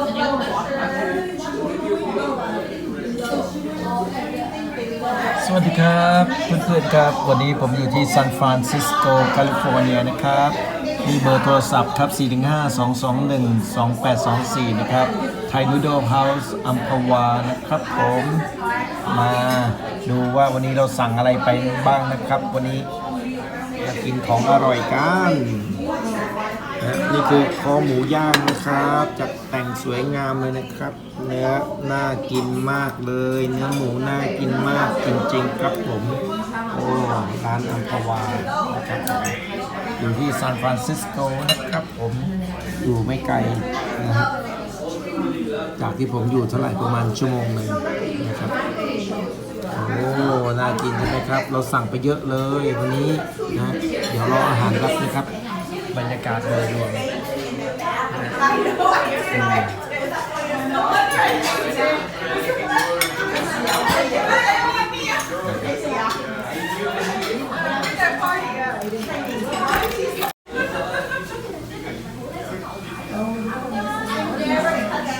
สวัสดีครับเพื่อนๆครับ วันนี้ผมอยู่ที่ซานฟรานซิสโกแคลิฟอร์เนียนะครับ มีเบอร์โทรศัพท์ครับ 415-221-2824 นะครับ ไทยนูโดเฮาส์อัมพวานะครับผม มาดูว่าวันนี้เราสั่งอะไรไปบ้างนะครับ วันนี้มากินของอร่อยกัน นะนี่คือคอหมูย่างนะครับจัดแต่งสวยงามเลยนะครับ เนื้อน่ากินมากเลย เนื้อหมูน่ากินมากจริงๆครับผมโอ้ร้านอัมพวานะครับผมอยู่ที่ซานฟรานซิสโกนะครับผมอยู่ไม่ไกลนะครับจากที่ผมอยู่เท่าไหร่ประมาณชั่วโมงหนึ่งนะครับโอ้น่ากินใช่ไหมครับ เราสั่งไปเยอะเลยวันนี้นะ เดี๋ยวรออาหารรับนะครับ บรรยากาศโดยรวมอืม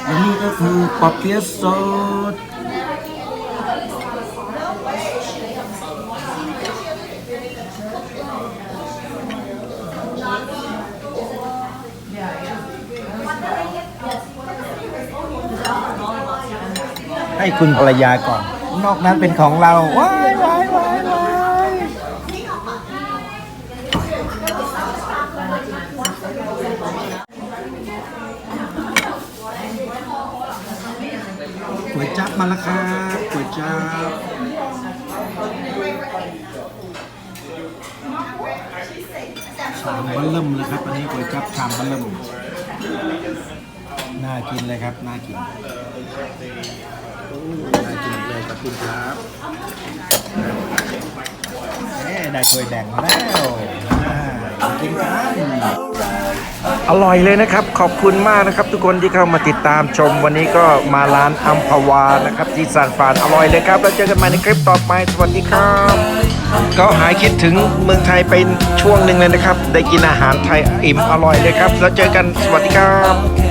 อันนี้ก็คือปอเปี๊ยะสด ให้คุณภรรยาก่อน นอกนั้นเป็นของเราว้ายว้ายว้ายว้ายก๋วยจับมาแล้วครับก๋วยจับชามบัลเริ่มเลยครับ อันนี้ก๋วยจับชามบัลเริ่มน่ากินเลยครับ น่ากิน น่ากินเลยขอบ คุณครับได้ถ้วยแบ่งแล้วอ่ากินกันอร่อยเลยนะครับ ขอบคุณมากนะครับ ทุกคนที่เข้ามาติดตามชม วันนี้ก็มาร้านอัมพวานะครับ ที่ซานฟานอร่อยเลยครับ แล้วเจอกันใหม่ในคลิปต่อไปสวัสดีครับก็หายคิดถึงเมืองไทยเป็นช่วงหนึ่งเลยนะครับ ได้กินอาหารไทยอิ่มอร่อยเลยครับ แล้วเจอกันสวัสดีครับ